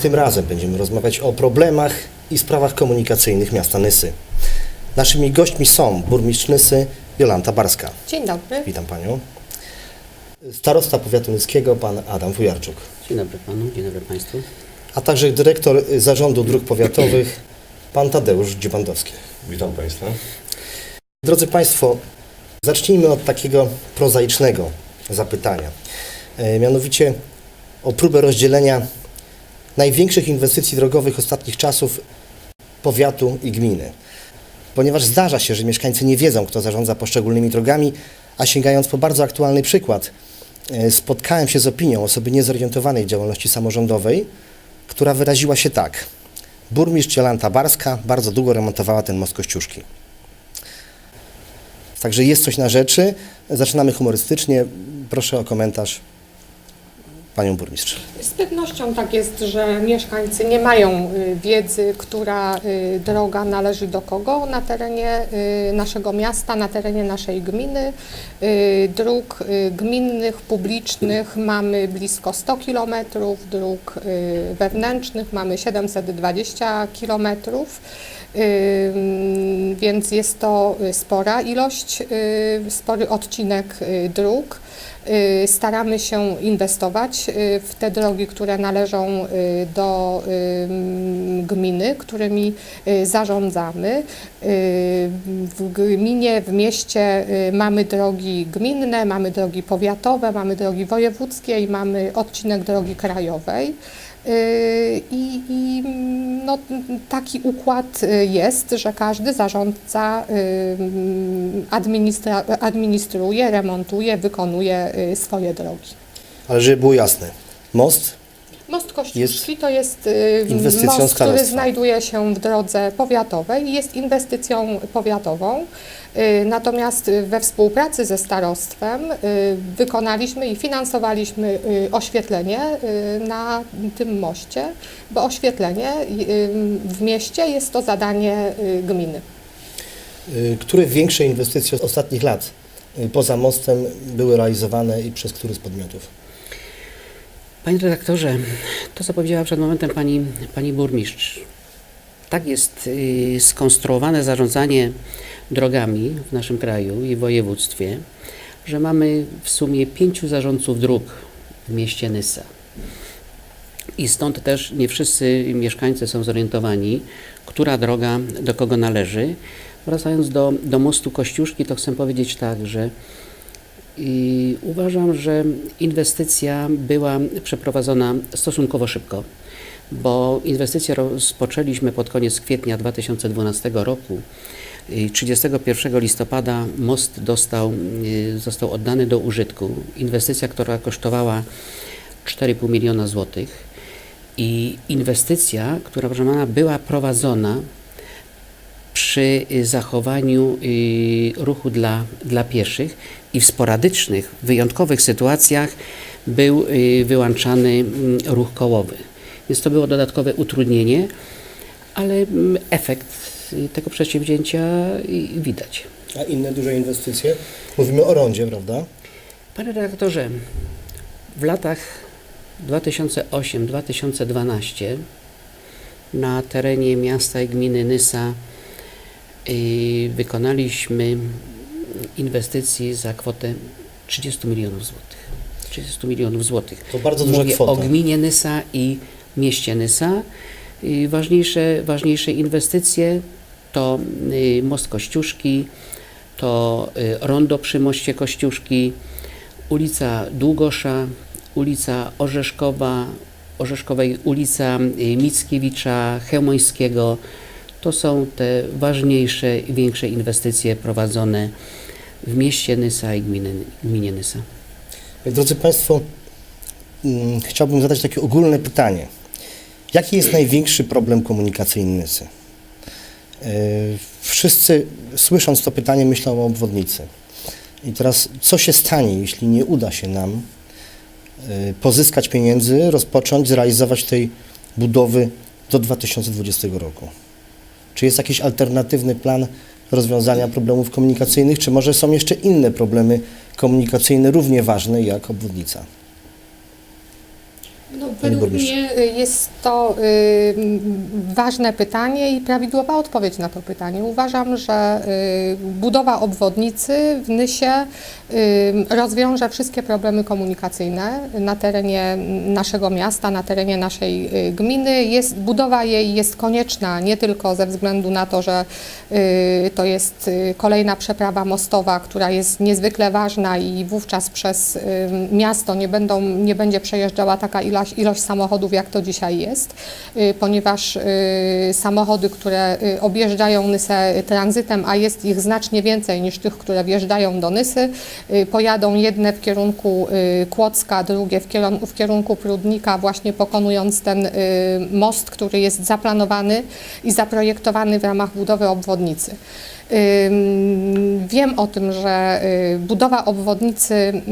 Tym razem będziemy rozmawiać o problemach i sprawach komunikacyjnych miasta Nysy. Naszymi gośćmi są burmistrz Nysy Jolanta Barska. Dzień dobry. Witam Panią. Starosta powiatu nyskiego pan Adam Wujarczuk, Dzień dobry panu, dzień dobry państwu. a także dyrektor Zarządu Dróg Powiatowych pan Tadeusz Dziubandowski. Witam Państwa. Drodzy Państwo, zacznijmy od takiego prozaicznego zapytania. E, Mianowicie o próbę rozdzielenia największych inwestycji drogowych ostatnich czasów powiatu i gminy. Ponieważ zdarza się, że mieszkańcy nie wiedzą, kto zarządza poszczególnymi drogami, a sięgając po bardzo aktualny przykład, e, spotkałem się z opinią osoby niezorientowanej w działalności samorządowej, która wyraziła się tak. Burmistrz Jolanta Barska bardzo długo remontowała ten most Kościuszki. Także jest coś na rzeczy. Zaczynamy humorystycznie. Proszę o komentarz panią burmistrz. Z pewnością tak jest, że mieszkańcy nie mają y, wiedzy, która y, droga należy do kogo na terenie y, naszego miasta, na terenie naszej gminy. Dróg gminnych, publicznych mamy blisko 100 km, dróg wewnętrznych mamy 720 km. Więc jest to spora ilość, spory odcinek dróg. Y, Staramy się inwestować y, w te drogi, które należą y, do gminy, którymi zarządzamy. W gminie, w mieście mamy drogi gminne, mamy drogi powiatowe, mamy drogi wojewódzkie i mamy odcinek drogi krajowej. I, i no, taki układ y, jest, że każdy zarządca y, administruje, remontuje, wykonuje y, swoje drogi. Ale żeby było jasne, most Most Kościuszki to jest y, most, który znajduje się w drodze powiatowej i jest inwestycją powiatową. Y, Natomiast we współpracy ze starostwem y, wykonaliśmy i finansowaliśmy y, oświetlenie y, na tym moście, bo oświetlenie y, w mieście jest to zadanie y, gminy. Które większe inwestycje z ostatnich lat poza mostem były realizowane i przez który z podmiotów? Panie redaktorze, to co powiedziała przed momentem pani, pani burmistrz. Tak jest y, skonstruowane zarządzanie drogami w naszym kraju i województwie, że mamy w sumie pięciu zarządców dróg w mieście Nysa. I stąd też nie wszyscy mieszkańcy są zorientowani, która droga do kogo należy. Wracając do, do mostu Kościuszki, to chcę powiedzieć tak, że i uważam, że inwestycja była przeprowadzona stosunkowo szybko, bo inwestycję rozpoczęliśmy pod koniec kwietnia 2012 roku. I 31 listopada most dostał, y, został oddany do użytku. Inwestycja, która kosztowała 4,5 miliona złotych i inwestycja, która pana, była prowadzona przy y, zachowaniu y, ruchu dla, dla pieszych i w sporadycznych, wyjątkowych sytuacjach był y, wyłączany mm, ruch kołowy. Więc to było dodatkowe utrudnienie, ale mm, efekt y, tego przedsięwzięcia y, widać. A inne duże inwestycje? Mówimy o rondzie, prawda? Panie redaktorze, w latach 2008-2012 na terenie miasta i gminy Nysa wykonaliśmy inwestycji za kwotę 30 milionów złotych. 30 milionów złotych. To bardzo duża Mówię kwota. o gminie Nysa i mieście Nysa. Ważniejsze, ważniejsze inwestycje to y, most Kościuszki, to y, rondo przy moście Kościuszki, ulica Długosza, ulica Orzeszkowa, Orzeszkowej ulica y, Mickiewicza, Chełmońskiego. To są te ważniejsze i większe inwestycje prowadzone w mieście Nysa i gminy, gminie Nysa. Drodzy Państwo, mm, chciałbym zadać takie ogólne pytanie. Jaki jest największy problem komunikacyjny Nysy? Yy, Wszyscy słysząc to pytanie myślą o obwodnicy. I teraz co się stanie, jeśli nie uda się nam yy, pozyskać pieniędzy, rozpocząć, zrealizować tej budowy do 2020 roku? Czy jest jakiś alternatywny plan, rozwiązania problemów komunikacyjnych, czy może są jeszcze inne problemy komunikacyjne równie ważne jak obwodnica? No, według mnie y, jest to y, ważne pytanie i prawidłowa odpowiedź na to pytanie. Uważam, że y, budowa obwodnicy w Nysie y, rozwiąże wszystkie problemy komunikacyjne na terenie naszego miasta, na terenie naszej y, gminy. Jest, budowa jej jest konieczna nie tylko ze względu na to, że y, to jest y, kolejna przeprawa mostowa, która jest niezwykle ważna i wówczas przez y, miasto nie, będą, nie będzie przejeżdżała taka ilość, ilość samochodów, jak to dzisiaj jest, y, ponieważ y, samochody, które y, objeżdżają Nysę tranzytem, a jest ich znacznie więcej niż tych, które wjeżdżają do Nysy, pojadą jedne w kierunku Kłodzka, drugie w kierunku, Prudnika, właśnie pokonując ten most, który jest zaplanowany i zaprojektowany w ramach budowy obwodnicy. Wiem o tym, że y, budowa obwodnicy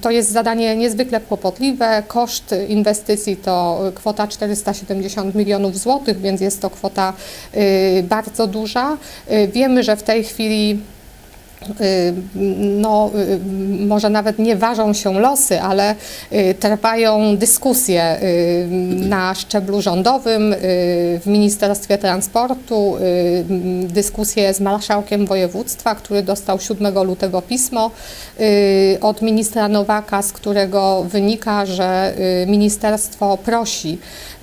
to jest zadanie niezwykle kłopotliwe. Koszt inwestycji to kwota 470 milionów złotych, więc jest to kwota y, bardzo duża. Y, Wiemy, że w tej chwili no, y, może nawet nie ważą się losy, ale y, trwają dyskusje y, na szczeblu rządowym, y, w Ministerstwie Transportu, y, dyskusje z marszałkiem województwa, który dostał 7 lutego pismo y, od ministra Nowaka, z którego wynika, że y, ministerstwo prosi y,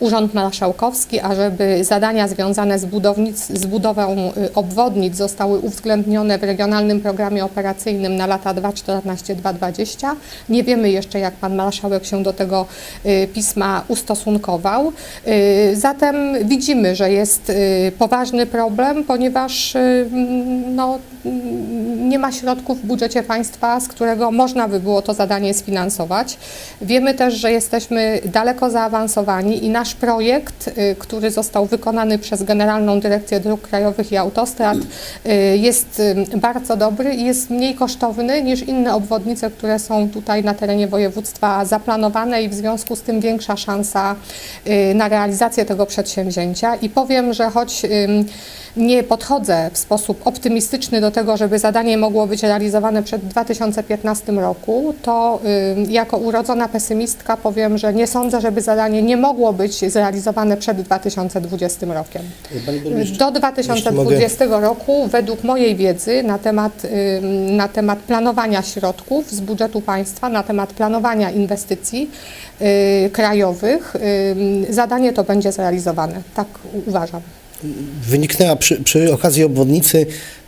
Urząd Marszałkowski, ażeby zadania związane z, budownic, z budową y, obwodnic zostały uwzględnione w regionalnym programie operacyjnym na lata 2014-2020. Nie wiemy jeszcze, jak pan marszałek się do tego y, pisma ustosunkował. Y, Zatem widzimy, że jest poważny problem, ponieważ mm, no, mm, nie ma środków w budżecie państwa, z którego można by było to zadanie sfinansować. Wiemy też, że jesteśmy daleko zaawansowani i nasz projekt, y, który został wykonany przez Generalną Dyrekcję Dróg Krajowych i Autostrad, y, jest y, bardzo dobry i jest mniej kosztowny niż inne obwodnice, które są tutaj na terenie województwa zaplanowane i w związku z tym większa szansa na realizację tego przedsięwzięcia. I powiem, że choć nie podchodzę w sposób optymistyczny do tego, żeby zadanie mogło być realizowane przed 2015 roku, to jako urodzona pesymistka powiem, że nie sądzę, żeby zadanie nie mogło być zrealizowane przed 2020 rokiem. Do 2020 roku, według mojej wiedzy na temat, na temat planowania środków z budżetu państwa, na temat planowania inwestycji y, krajowych, zadanie to będzie zrealizowane. Tak uważam. Wyniknęła przy, przy okazji obwodnicy,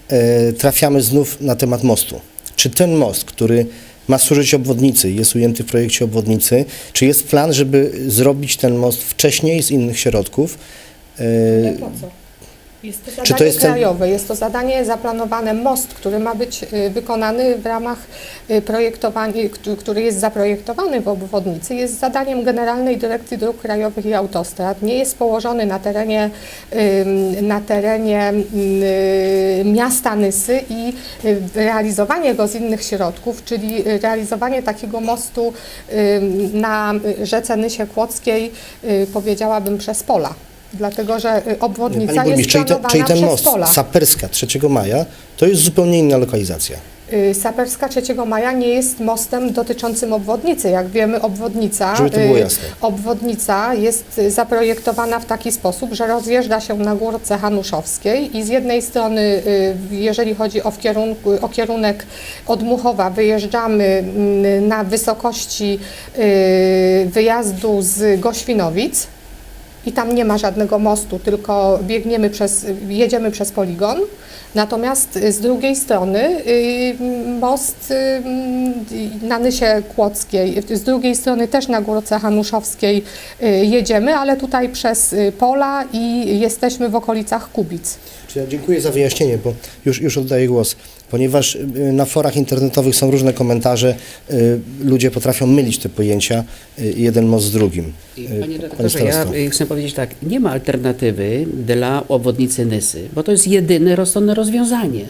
e, trafiamy znów na temat mostu. Czy ten most, który ma służyć obwodnicy, jest ujęty w projekcie obwodnicy, czy jest plan, żeby zrobić ten most wcześniej z innych środków? E, Po co? Jest to zadanie Czy to jest ten- krajowe, jest to zadanie zaplanowane most, który ma być y, wykonany w ramach y, projektowania, któ- który jest zaprojektowany w obwodnicy, jest zadaniem Generalnej Dyrekcji Dróg Krajowych i Autostrad. Nie jest położony na terenie, ym, na terenie y, miasta Nysy i y, realizowanie go z innych środków, czyli y, realizowanie takiego mostu ym, na y, rzece Nysie Kłodzkiej, y, powiedziałabym przez pola. Dlatego, że y, obwodnica Pani jest czyli, planowana czyli ten most pola. Saperska 3 maja to jest zupełnie inna lokalizacja. Y, Saperska 3 maja nie jest mostem dotyczącym obwodnicy. Jak wiemy, obwodnica, to y, obwodnica jest zaprojektowana w taki sposób, że rozjeżdża się na górce Hanuszowskiej i z jednej strony, jeżeli chodzi o, kierunku, o kierunek od Muchowa, wyjeżdżamy mm, na wysokości wyjazdu z Goświnowic, i tam nie ma żadnego mostu, tylko biegniemy przez, jedziemy przez poligon. Natomiast y, z drugiej strony y, most y, na Nysie Kłodzkiej, z drugiej strony też na Górce Hanuszowskiej jedziemy, ale tutaj przez pola i jesteśmy w okolicach Kubic. Dziękuję za wyjaśnienie, bo już, już oddaję głos. Ponieważ y, na forach internetowych są różne komentarze, y, ludzie potrafią mylić te pojęcia, y, jeden most z drugim. Y, Panie panie redaktorze, ja starosto. y, chcę powiedzieć tak, nie ma alternatywy dla obwodnicy Nysy, bo to jest jedyne rozsądne rozwiązanie.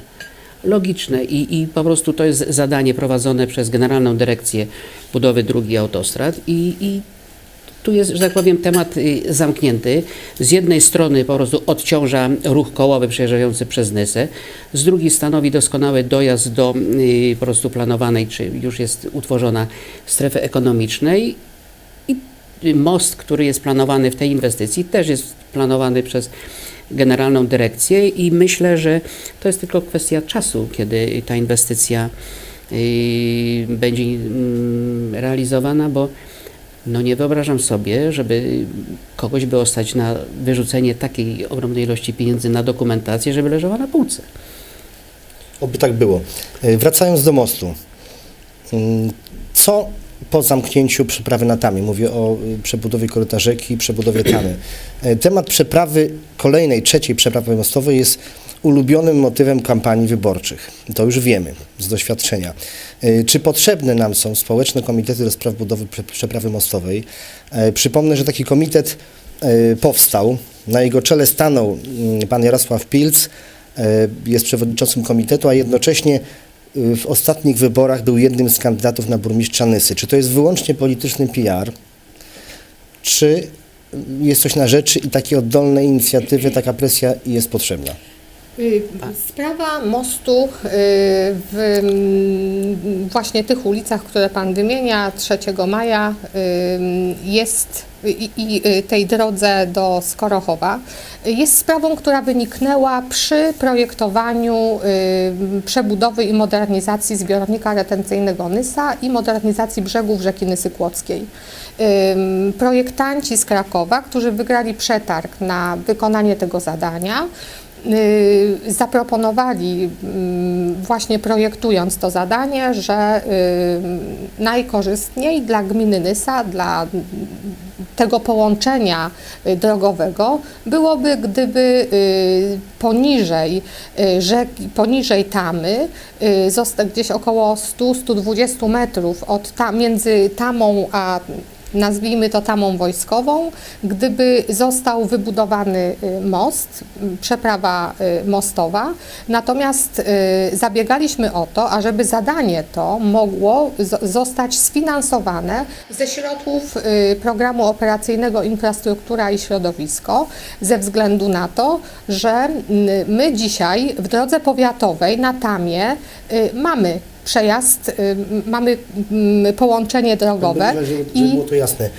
Logiczne i, i po prostu to jest zadanie prowadzone przez Generalną Dyrekcję Budowy Dróg i Autostrad i, i tu jest, że tak powiem, temat y, zamknięty. Z jednej strony po prostu odciąża ruch kołowy przejeżdżający przez Nysę, z drugiej stanowi doskonały dojazd do y, po prostu planowanej, czy już jest utworzona strefy ekonomicznej i y, most, który jest planowany w tej inwestycji, też jest planowany przez Generalną Dyrekcję i myślę, że to jest tylko kwestia czasu, kiedy ta inwestycja będzie mm, realizowana, bo no nie wyobrażam sobie, żeby kogoś było stać na wyrzucenie takiej ogromnej ilości pieniędzy na dokumentację, żeby leżała na półce. Oby tak było. E, Wracając do mostu. Mm, Co po zamknięciu przeprawy na Tamie? Mówię o y, przebudowie koryta rzeki przebudowie Tamy. E, Temat przeprawy, kolejnej, trzeciej przeprawy mostowej jest ulubionym motywem kampanii wyborczych. To już wiemy z doświadczenia. E, Czy potrzebne nam są społeczne komitety do spraw budowy prze- przeprawy mostowej? E, Przypomnę, że taki komitet e, powstał. Na jego czele stanął mm, pan Jarosław Pilc, jest przewodniczącym komitetu, a jednocześnie y, w ostatnich wyborach był jednym z kandydatów na burmistrza Nysy. Czy to jest wyłącznie polityczny PR, czy jest coś na rzeczy i takie oddolne inicjatywy, taka presja jest potrzebna? Y, Sprawa mostu y, w mm, właśnie tych ulicach, które Pan wymienia, 3 maja y, jest i, tej drodze do Skorochowa, jest sprawą, która wyniknęła przy projektowaniu przebudowy i modernizacji zbiornika retencyjnego Nysa i modernizacji brzegów rzeki Nysy Kłodzkiej. Projektanci z Krakowa, którzy wygrali przetarg na wykonanie tego zadania, zaproponowali mm, właśnie projektując to zadanie, że y, najkorzystniej dla gminy Nysa, dla tego połączenia y, drogowego byłoby, gdyby y, poniżej y, rzeki, poniżej Tamy, y, gdzieś około 100-120 metrów od ta, między Tamą a nazwijmy to tamą wojskową, gdyby został wybudowany y, most, m, przeprawa y, mostowa. Natomiast y, zabiegaliśmy o to, ażeby zadanie to mogło zostać sfinansowane ze środków y, programu operacyjnego Infrastruktura i Środowisko, ze względu na to, że my dzisiaj w drodze powiatowej na Tamie y, mamy przejazd, y, mamy połączenie drogowe Żeby, żeby i było to jasne,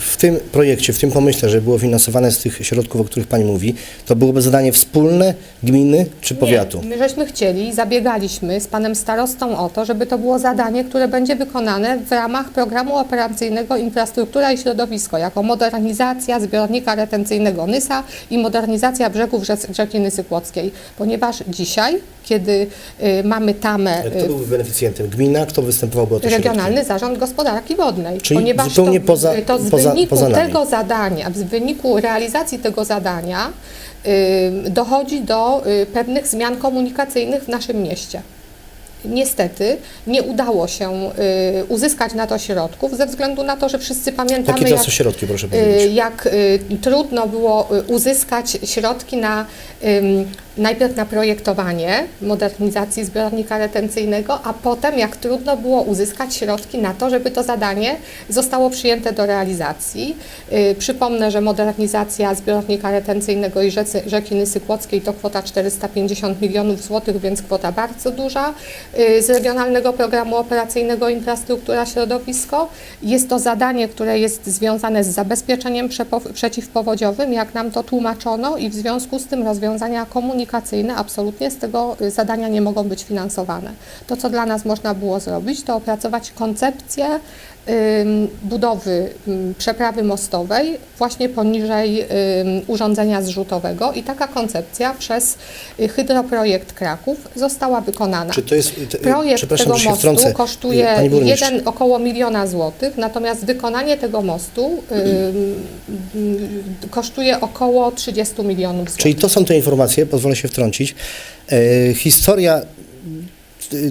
w tym projekcie, w tym pomyśle, że było finansowane z tych środków, o których Pani mówi, to byłoby zadanie wspólne gminy czy powiatu? Nie, my żeśmy chcieli, zabiegaliśmy z panem starostą o to, żeby to było zadanie, które będzie wykonane w ramach programu operacyjnego Infrastruktura i Środowisko, jako modernizacja zbiornika retencyjnego Nysa i modernizacja brzegów rzeki Nysy Kłodzkiej. Ponieważ dzisiaj, kiedy y, mamy tamę, Kto y, byłby beneficjentem? Gmina? Kto występowałby o te Regionalny środki? Zarząd Gospodarki Wodnej. Czyli zupełnie to, poza- to z poza- wyniku poza tego zadania, z wyniku realizacji tego zadania y, dochodzi do y, pewnych zmian komunikacyjnych w naszym mieście. Niestety nie udało się y, uzyskać na to środków ze względu na to, że wszyscy pamiętamy, Jakie to jak, są środki, proszę y, jak y, trudno było y, uzyskać środki na ym, najpierw na projektowanie modernizacji zbiornika retencyjnego, a potem jak trudno było uzyskać środki na to, żeby to zadanie zostało przyjęte do realizacji. Y, Przypomnę, że modernizacja zbiornika retencyjnego i rzeki Nysy Kłodzkiej to kwota 450 milionów złotych, więc kwota bardzo duża. Y, Z Regionalnego Programu Operacyjnego Infrastruktura Środowisko jest to zadanie, które jest związane z zabezpieczeniem przeciwpowodziowym, jak nam to tłumaczono i w związku z tym rozwiązania komunikacyjne absolutnie z tego y, zadania nie mogą być finansowane. To, co dla nas można było zrobić, to opracować koncepcję budowy przeprawy mostowej właśnie poniżej urządzenia zrzutowego i taka koncepcja przez y, Hydroprojekt Kraków została wykonana. Czy to jest, te, Projekt przepraszam, tego mostu wtrącę. kosztuje jeden, około miliona złotych, natomiast wykonanie tego mostu ym, kosztuje około 30 milionów złotych. Czyli to są te informacje, pozwolę się wtrącić. Historia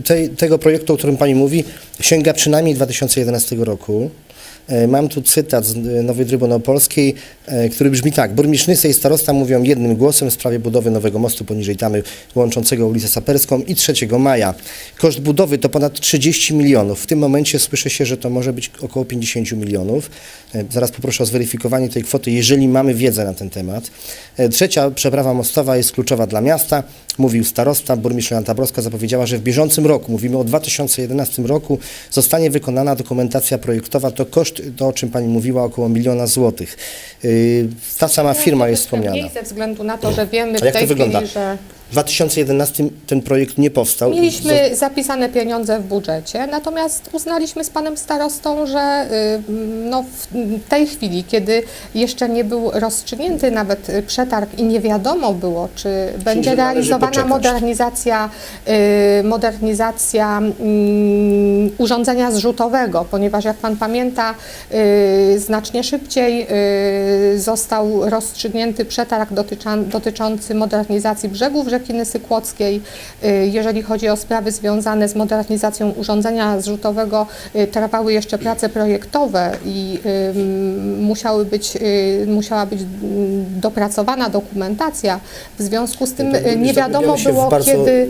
tej, tego projektu, o którym Pani mówi, sięga przynajmniej 2011 roku. E, Mam tu cytat z e, Nowej Trybuny Opolskiej, e, który brzmi tak. Burmistrz Nysa i starosta mówią jednym głosem w sprawie budowy nowego mostu poniżej tamy łączącego ulicę Saperską i 3 maja. Koszt budowy to ponad 30 milionów. W tym momencie słyszy się, że to może być około 50 milionów. Zaraz poproszę o zweryfikowanie tej kwoty, jeżeli mamy wiedzę na ten temat. Trzecia przeprawa mostowa jest kluczowa dla miasta. Mówił starosta, burmistrz Jolanta Broska zapowiedziała, że w bieżącym roku, mówimy o 2011 roku, zostanie wykonana dokumentacja projektowa. To koszt, to o czym Pani mówiła, około miliona złotych. Yy, Ta sama firma jest wspomniana. Mniej ze względu na to, że wiemy A w jak to tej wygląda? chwili, że W 2011 ten projekt nie powstał. mieliśmy zapisane pieniądze w budżecie, natomiast uznaliśmy z panem starostą, że y, no, w tej chwili, kiedy jeszcze nie był rozstrzygnięty nawet przetarg i nie wiadomo było, czy będzie że należy realizowana poczekać. modernizacja, y, modernizacja mm, urządzenia zrzutowego, ponieważ jak pan pamięta, y, znacznie szybciej y, został rozstrzygnięty przetarg dotyczan, dotyczący modernizacji brzegów rzeki Nysy Kłodzkiej. Y, Jeżeli chodzi o sprawy związane z modernizacją urządzenia zrzutowego, y, trwały jeszcze prace projektowe i musiały być, y, musiała być mm, dopracowana dokumentacja. W związku z tym y, nie wiadomo było, kiedy...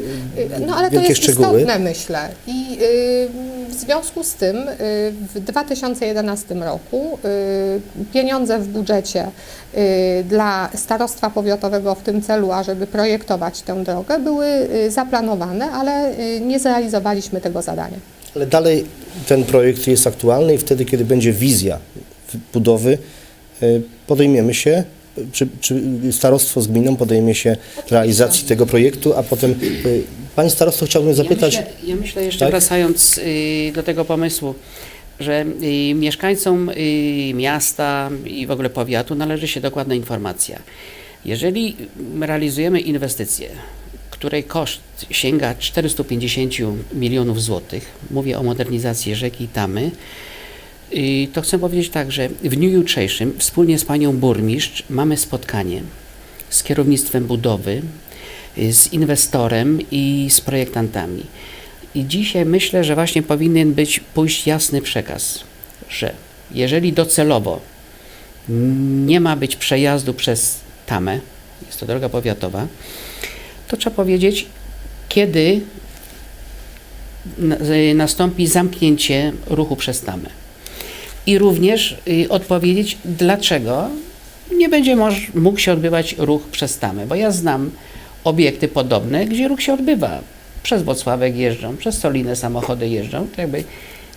No ale to jest szczegóły. istotne, myślę. I w związku z tym y, w 2011 roku y, pieniądze w budżecie y, dla starostwa powiatowego w tym celu, ażeby projektować tę drogę, były zaplanowane, ale nie zrealizowaliśmy tego zadania. Ale dalej ten projekt jest aktualny i wtedy, kiedy będzie wizja budowy, podejmiemy się, czy, czy starostwo z gminą podejmie się realizacji tego projektu, a potem y, Pani starosto chciałbym zapytać, Ja myślę, ja myślę jeszcze Tak? wracając y, do tego pomysłu, że y, mieszkańcom y, miasta i w ogóle powiatu należy się dokładna informacja. Jeżeli realizujemy inwestycję, której koszt sięga 450 milionów złotych, mówię o modernizacji rzeki Tamy, y, to chcę powiedzieć tak, że w dniu jutrzejszym wspólnie z panią burmistrz mamy spotkanie z kierownictwem budowy, y, z inwestorem i z projektantami. I dzisiaj myślę, że właśnie powinien być pójść jasny przekaz, że jeżeli docelowo nie ma być przejazdu przez Tamę, jest to droga powiatowa, to trzeba powiedzieć, kiedy y, nastąpi zamknięcie ruchu przez Tamę. I również y, odpowiedzieć, dlaczego nie będzie moż, mógł się odbywać ruch przez Tamę, bo ja znam obiekty podobne, gdzie ruch się odbywa. Przez Wocławek jeżdżą, przez Solinę samochody jeżdżą. To jakby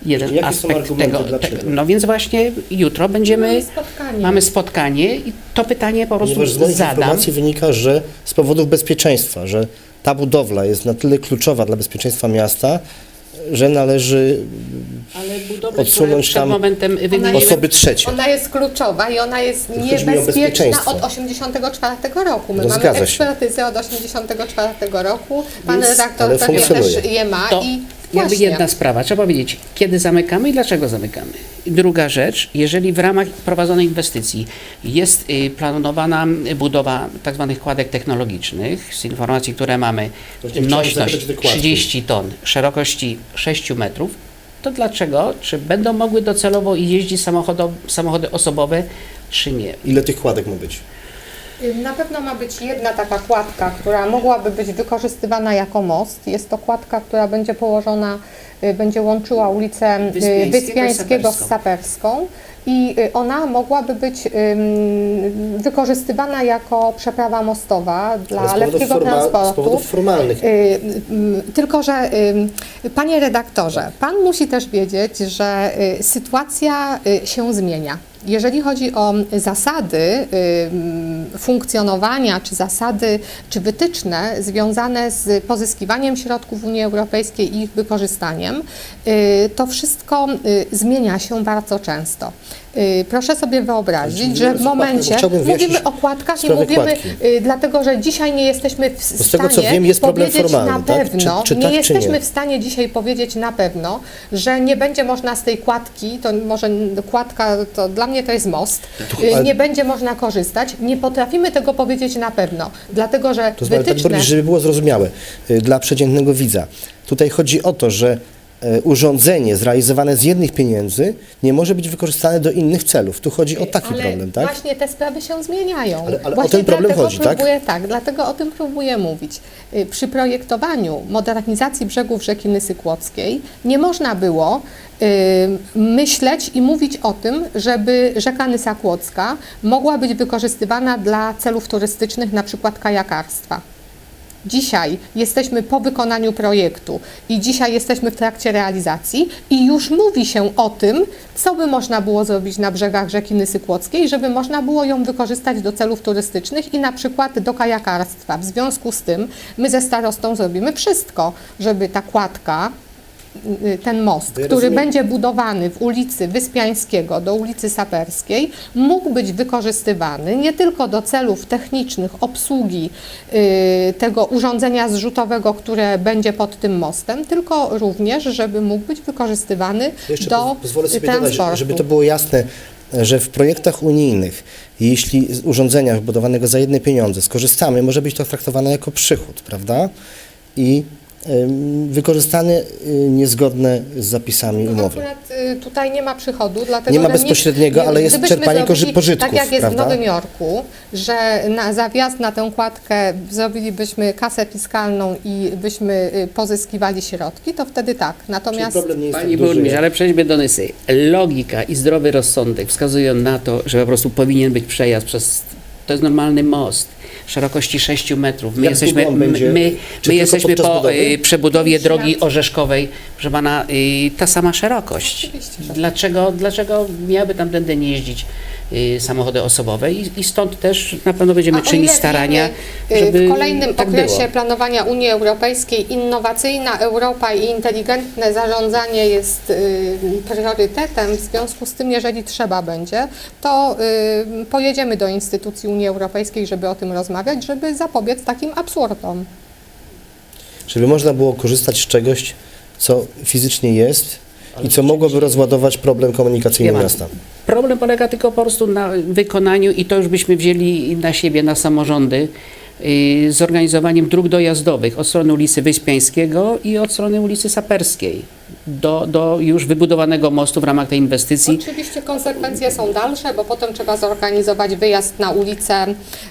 jeden Jakie aspekt tego, tego. No więc właśnie jutro będziemy, Mamy spotkanie. mamy spotkanie i to pytanie po prostu ponieważ z zadam. informacji wynika, że z powodów bezpieczeństwa, że ta budowla jest na tyle kluczowa dla bezpieczeństwa miasta, że należy Ale odsunąć tam momentem wymieniłem, osoby trzecie. Ona jest kluczowa i ona jest Chodzi mi o niebezpieczna bezpieczeństwo. od 84 roku. My No mamy zgadza się. ekspertyzę od 84 roku. Pan Więc- redaktor ale pewnie funkcjonuje. też je ma To i jakby właśnie. jedna sprawa, trzeba powiedzieć, kiedy zamykamy i dlaczego zamykamy. Druga rzecz, jeżeli w ramach prowadzonej inwestycji jest y, planowana budowa tak zwanych kładek technologicznych, z informacji, które mamy, nośność zapytać o te kładki. 30 ton, szerokości 6 metrów, to dlaczego, czy będą mogły docelowo jeździć samochody osobowe, czy nie? Ile tych kładek ma być? Na pewno ma być jedna taka kładka, która mogłaby być wykorzystywana jako most. Jest to kładka, która będzie położona, y, będzie łączyła ulicę y, Wyspiańskiego z Wyspiańskiego z Saperską. I y, ona mogłaby być wykorzystywana jako przeprawa mostowa dla lekkiego forma- transportu. Z powodów formalnych. Y, y, Tylko, że panie redaktorze, pan musi też wiedzieć, że sytuacja się zmienia. Jeżeli chodzi o zasady funkcjonowania, czy zasady, czy wytyczne związane z pozyskiwaniem środków Unii Europejskiej i ich wykorzystaniem, to wszystko zmienia się bardzo często. Y, Proszę sobie wyobrazić, że w momencie, mówimy o kładkach i mówimy, kładki. y, dlatego że dzisiaj nie jesteśmy w stanie z tego, co wiem, jest problem powiedzieć formalny, na tak? Czy- pewno, czy nie tak, czy jesteśmy nie? w stanie dzisiaj powiedzieć na pewno, że nie będzie można z tej kładki, to może kładka, to dla mnie to jest most, y, ale- nie będzie można korzystać. Nie potrafimy tego powiedzieć na pewno, dlatego że To wytyczne... burmistrz, żeby było zrozumiałe dla przeciętnego widza. Tutaj chodzi o to, że urządzenie zrealizowane z jednych pieniędzy nie może być wykorzystane do innych celów. Tu chodzi o taki ale problem, tak? Właśnie te sprawy się zmieniają. Ale- ale o ten problem chodzi, tak? próbuję, tak? dlatego o tym próbuję mówić. Y, Przy projektowaniu modernizacji brzegów rzeki Nysy Kłodzkiej nie można było y, myśleć i mówić o tym, żeby rzeka Nysa Kłodzka mogła być wykorzystywana dla celów turystycznych, na przykład kajakarstwa. Dzisiaj jesteśmy po wykonaniu projektu i dzisiaj jesteśmy w trakcie realizacji i już mówi się o tym, co by można było zrobić na brzegach rzeki Nysy Kłodzkiej, żeby można było ją wykorzystać do celów turystycznych i na przykład do kajakarstwa. W związku z tym my ze starostą zrobimy wszystko, żeby ta kładka, ten most, który rozumiem. będzie budowany w ulicy Wyspiańskiego do ulicy Saperskiej, mógł być wykorzystywany nie tylko do celów technicznych obsługi y, tego urządzenia zrzutowego, które będzie pod tym mostem, tylko również, żeby mógł być wykorzystywany Jeszcze do poz- pozwolę sobie transportu. dodać, żeby to było jasne, że w projektach unijnych, jeśli z urządzenia wybudowanego za jedne pieniądze skorzystamy, może być to traktowane jako przychód, prawda? I wykorzystane y, niezgodne z zapisami umowy. Akurat y, tutaj nie ma przychodu, dlatego Nie ma że bezpośredniego, ale jest gdybyśmy czerpanie korzy- zrobili pożytków, Tak jak jest prawda? w Nowym Jorku, że na, za wjazd na tę kładkę zrobilibyśmy kasę fiskalną i byśmy y, pozyskiwali środki, to wtedy tak. Natomiast problem nie jest Pani tak duży. burmistrz, ale przejdźmy do Nysy. Logika i zdrowy rozsądek wskazują na to, że po prostu powinien być przejazd przez... To jest normalny most szerokości 6 metrów. My Jak jesteśmy, długo on my, będzie? my, Czy my tylko jesteśmy podczas po budowy? y, przebudowie drogi. Orzeszkowej. Proszę pana, y, ta sama szerokość. Tak. Dlaczego, dlaczego miałyby tamtędy nie jeździć samochody osobowe? I, I stąd też na pewno będziemy czynić starania, wiemy, y, żeby w kolejnym tak okresie było. planowania Unii Europejskiej innowacyjna Europa i inteligentne zarządzanie jest y, priorytetem. W związku z tym, jeżeli trzeba będzie, to y, pojedziemy do instytucji Unii Europejskiej, żeby o tym rozmawiać, żeby zapobiec takim absurdom. Żeby można było korzystać z czegoś, co fizycznie jest i co mogłoby rozładować problem komunikacyjny Wie miasta. Problem polega tylko po prostu na wykonaniu i to już byśmy wzięli na siebie, na samorządy, yy, zorganizowaniem dróg dojazdowych od strony ulicy Wyspiańskiego i od strony ulicy Saperskiej do, do już wybudowanego mostu w ramach tej inwestycji. Oczywiście konsekwencje są dalsze, bo potem trzeba zorganizować wyjazd na ulicę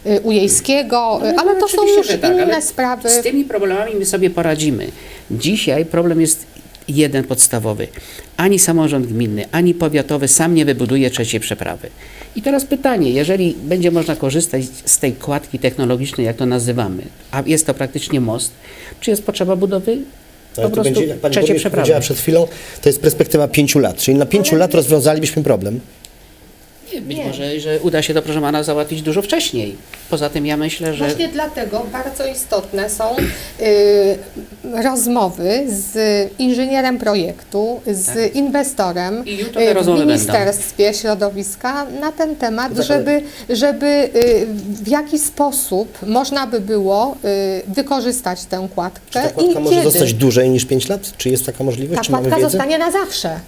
y, Ujejskiego, y, ale to są Oczywiście, już że tak, inne ale sprawy. Z tymi problemami my sobie poradzimy. Dzisiaj problem jest jeden podstawowy. Ani samorząd gminny, ani powiatowy sam nie wybuduje trzeciej przeprawy. I teraz pytanie, jeżeli będzie można korzystać z tej kładki technologicznej, jak to nazywamy, a jest to praktycznie most, czy jest potrzeba budowy Ale po to będzie, jak Pani przeprawy? powiedziała przed chwilą, to jest perspektywa pięciu lat, czyli na pięciu lat rozwiązalibyśmy problem. Nie, być Nie. może, że uda się to, proszę pana, załatwić dużo wcześniej. Poza tym ja myślę, że... Właśnie dlatego bardzo istotne są y, rozmowy z inżynierem projektu, z Tak. inwestorem I jutro te y, w rozmowy będą. Ministerstwie Środowiska na ten temat, Tak, żeby, żeby y, w jaki sposób można by było y, wykorzystać tę kładkę Czy ta i kładka może kiedy. zostać dłużej niż pięć lat? Czy jest taka możliwość? Ta Czy mamy kładka wiedzę? zostanie na zawsze.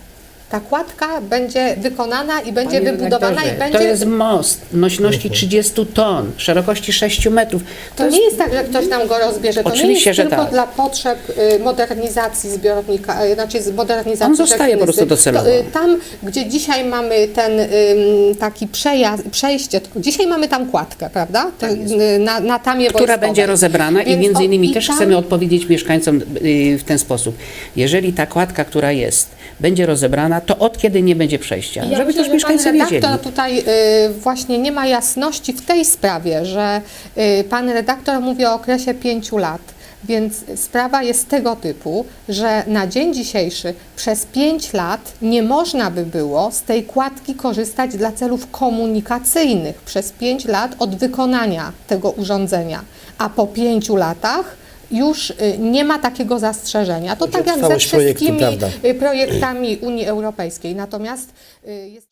Ta kładka będzie wykonana i będzie Panie wybudowana i będzie... To jest most nośności 30 ton, szerokości 6 metrów. To nie jest tak, że ktoś nam go rozbierze. To Oczywiście, nie jest że tylko tak. dla potrzeb y, modernizacji zbiornika, y, znaczy z modernizacji On zostaje po prostu Nysy. docelowo. To, y, Tam, gdzie dzisiaj mamy ten taki przejazd, przejście, to- dzisiaj mamy tam kładkę, prawda? Y, na, na tamie Tak która wojskowej. będzie rozebrana i Więc między o- innymi i też tam- chcemy odpowiedzieć mieszkańcom y, w ten sposób. Jeżeli ta kładka, która jest, będzie rozebrana, to od kiedy nie będzie przejścia? Ja żeby myślę, też mieszkańcy pan redaktor wiedzieli. tutaj y, właśnie nie ma jasności w tej sprawie, że y, pan redaktor mówi o okresie pięciu lat. Więc sprawa jest tego typu, że na dzień dzisiejszy przez pięć lat nie można by było z tej kładki korzystać dla celów komunikacyjnych przez pięć lat od wykonania tego urządzenia, a po pięciu latach już y, nie ma takiego zastrzeżenia. To tak jak ze projektu, wszystkimi prawda? y, projektami Unii Europejskiej. Natomiast y, jest